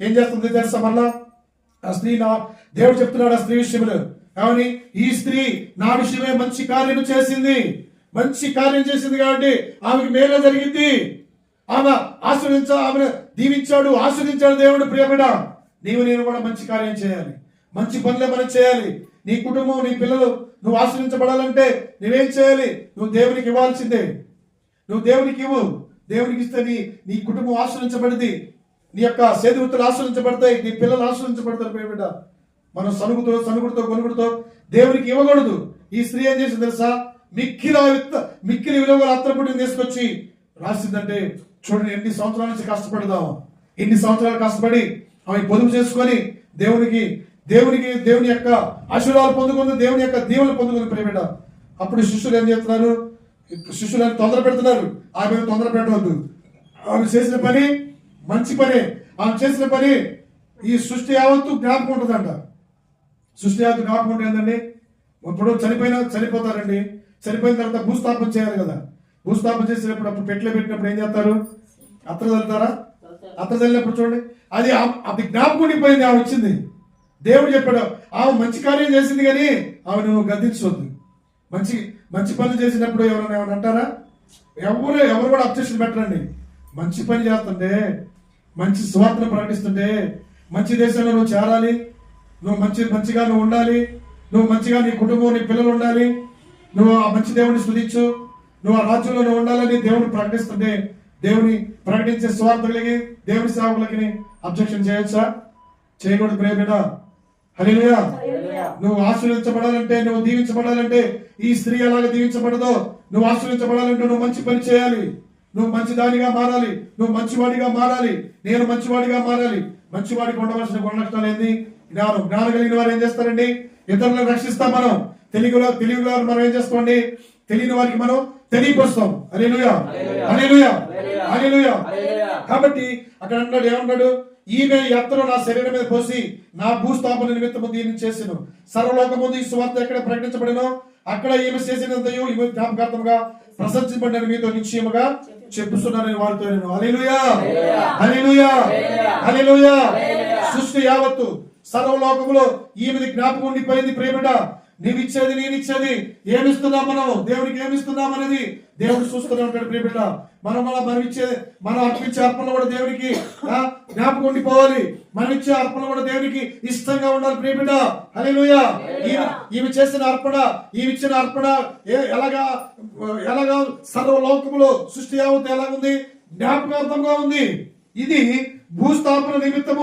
ఏం చేస్తుంది తెలుసా మళ్ళా? ఆ స్త్రీ నా దేవుడు చెప్తున్నాడు ఆ స్త్రీ విషయంలో. కానీ ఈ స్త్రీ నా విషయమే మంచి కార్యం చేసింది. మంచి కార్యం చేసింది కాబట్టి ఆమెకి మేలే జరిగింది. ఆమె ఆశ్రయించ ఆమె దీవించాడు ఆశ్రయించాడు దేవుడు ప్రియమిడ నీవు నేను కూడా మంచి కార్యం చేయాలి. మంచి పనులే మనం చేయాలి. నీ కుటుంబం నీ పిల్లలు నువ్వు ఆశ్రయించబడాలంటే నువ్వేం చేయాలి? నువ్వు దేవునికి ఇవ్వాల్సిందే. నువ్వు దేవునికి ఇవ్వు. దేవునికి ఇస్తే నీ నీ కుటుంబం ఆశ్రయించబడింది. నీ యొక్క సేతువృత్తులు ఆశ్రయించబడతాయి నీ పిల్లలు ఆశ్రయించబడతారు బిడ్డ మనం సనుగుతో సనుగుడితో గొనుగుడితో దేవునికి ఇవ్వకూడదు. ఈ స్త్రీ ఏం చేసింది తెలుసా? మిక్కిల విత్త- మిక్కిలి విలువల అత్తపుడిని తీసుకొచ్చి రాసిందంటే చూడండి ఎన్ని సంవత్సరాల నుంచి కష్టపడదాం. ఎన్ని సంవత్సరాలు కష్టపడి ఆమె పొదుపు చేసుకొని దేవునికి దేవునికి దేవుని యొక్క ఆశీర్వాదాలు పొందుకుంది దేవుని యొక్క దీవులు పొందుకుంది ప్రేమిట అప్పుడు శిష్యులు ఏం చేస్తున్నారు? శిష్యులు తొందర పెడుతున్నారు ఆమె తొందర పెట్టవద్దు ఆమె చేసిన పని మంచి పని. ఆమె చేసిన పని ఈ సృష్టి యావత్తు జ్ఞాపకం ఉంటుందంట. సృష్టి యావత్తు జ్ఞాపకం ఉంటుంది ఏంటండి ఇప్పుడు చనిపోయిన చనిపోతారండి. చనిపోయిన తర్వాత భూస్థాపన చేయాలి కదా. భూస్థాపన చేసినప్పుడు అప్పుడు పెట్లో పెట్టినప్పుడు ఏం చేస్తారు? అత్ర చల్లుతారా అత్ర చల్లినప్పుడు చూడండి. అది ఆ- అది జ్ఞాపకం ఉండిపోయింది ఆమె వచ్చింది దేవుడు చెప్పాడు ఆమె మంచి కార్యం చేసింది కానీ ఆమె నువ్వు గద్దించవద్దు మంచి మంచి పనులు చేసినప్పుడు ఎవరైనా ఏమైనా అంటారా? ఎవరు ఎవరు కూడా అబ్జెక్షన్ పెట్టరండి. మంచి పని చేస్తుంటే మంచి స్వార్థను ప్రకటిస్తుంటే మంచి దేశంలో నువ్వు చేరాలి. నువ్వు మంచి మంచిగా నువ్వు ఉండాలి. నువ్వు మంచిగా నీ కుటుంబం నీ పిల్లలు ఉండాలి. నువ్వు ఆ మంచి దేవుని స్తుతించు నువ్వు ఆ రాజ్యంలో నువ్వు ఉండాలని దేవుని ప్రకటిస్తుంటే దేవుని ప్రకటించే స్వార్థులకి దేవుని సేవకులకి అబ్జెక్షన్ చేయొచ్చా? చేయకూడదు ప్రేమిట హల్లెలూయా. నువ్వు ఆశ్రయించబడాలంటే నువ్వు దీవించబడాలంటే ఈ స్త్రీ ఎలాగ దీవించబడదో నువ్వు ఆశ్రయించబడాలంటే నువ్వు మంచి పని చేయాలి. నువ్వు మంచిదానిగా మారాలి. నువ్వు మంచివాడిగా మారాలి. నేను మంచివాడిగా మారాలి. మంచివాడికి ఉండవలసిన గుణ లక్షణాలు ఏంది? జ్ఞానం. జ్ఞానం కలిగిన వారు ఏం చేస్తారండి? ఇతరులను రక్షిస్తాం మనం. తెలుగులో తెలుగులో మనం ఏం చేస్తామండి తెలియని వారికి మనం తెలియపరుస్తాం. అలేలుయా అలేలుయా అలేలుయా కాబట్టి అక్కడ అన్నాడు ఏమన్నాడు ఈమె ఎత్తను నా శరీరం మీద పోసి నా భూస్థాపన నిమిత్తము దీన్ని చేసిన. సర్వలోకముందు ఈ సువార్త ఎక్కడ ప్రకటించబడినో అక్కడ ఈమె చేసినంతయు ఈమె జ్ఞాపకార్థముగా ప్రశంసించబడిన మీతో నిశ్చయముగా చెప్పుస్తున్నానని వారితో నేను. సృష్టి యావత్తు సర్వలోకములో ఈమెది జ్ఞాపకం ఉండిపోయింది ప్రేమిట నీవిచ్చేది నేనిచ్చేది ఏమిస్తున్నాం మనం దేవునికి ఏమిస్తున్నాం అనేది దేవుడు చూస్తూనే ఉంటాడు ప్రియబిడ్డ మనం మన మనం ఇచ్చే మనం అర్పించే అర్పణ కూడా దేవునికి ఆ, జ్ఞాపకం ఉండిపోవాలి. మనం ఇచ్చే అర్పణ కూడా దేవునికి ఇష్టంగా ఉండాలి ప్రియబిడ్డ హల్లెలూయా. ఈమె ఈమె చేసిన అర్పణ ఈమె ఇచ్చిన అర్పణ ఎలాగా ఎలాగా సర్వలోకములో సృష్టి యావత్తు ఎలాగుంది? జ్ఞాపకార్థంగా ఉంది. ఇది భూస్థాపన నిమిత్తము.